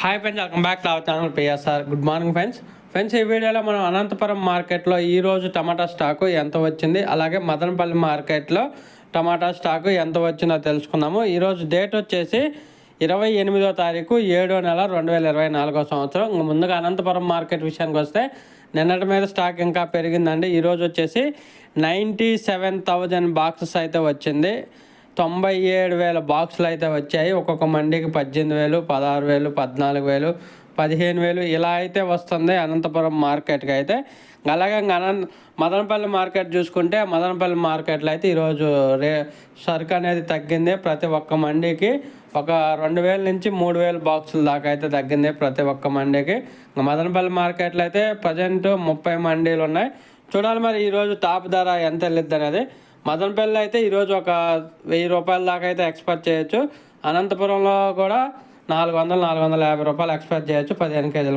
Hi friends welcome back to our channel PSR good morning friends friends ఈ వీడియోలో మనం అనంతపురం మార్కెట్లో ఈరోజు టమాటా స్టాకు ఎంత వచ్చింది అలాగే మదనపల్లి మార్కెట్లో టమాటా స్టాకు ఎంత వచ్చిందో తెలుసుకుందాము. ఈరోజు డేట్ వచ్చేసి ఇరవై ఎనిమిదో తారీఖు ఏడో నెల రెండు వేల ఇరవై నాలుగో సంవత్సరం. ఇంక ముందుగా అనంతపురం మార్కెట్ విషయానికి వస్తే నిన్నటి మీద స్టాక్ ఇంకా పెరిగిందండి. ఈరోజు వచ్చేసి నైంటీ సెవెన్ థౌజండ్ బాక్సెస్ అయితే వచ్చింది. తొంభై ఏడు వేల బాక్సులు అయితే వచ్చాయి. ఒక్కొక్క మండికి పద్దెనిమిది వేలు పదహారు వేలు పద్నాలుగు వేలు పదిహేను వేలు ఇలా అయితే వస్తుంది అనంతపురం మార్కెట్కి అయితే. అలాగే ఇంకా అనంత మదనపల్లి మార్కెట్ చూసుకుంటే మదనపల్లి మార్కెట్లో అయితే ఈరోజు రే సరుకు అనేది తగ్గింది. ప్రతి ఒక్క మండికి ఒక రెండు వేల నుంచి మూడు వేల బాక్సుల దాకా అయితే తగ్గింది ప్రతి ఒక్క మండికి. మదనపల్లి మార్కెట్లో అయితే ప్రజెంట్ ముప్పై మండీలు ఉన్నాయి. చూడాలి మరి ఈరోజు టాప్ ధర ఎంత వెళ్ళిద్ది అనేది. మదనపల్లి అయితే ఈరోజు ఒక వెయ్యి రూపాయల దాకా అయితే ఎక్స్పెక్ట్ చేయొచ్చు. అనంతపురంలో కూడా నాలుగు వందలు నాలుగు వందల యాభై రూపాయలు ఎక్స్పెక్ట్ చేయొచ్చు. పదిహేను కేజీలు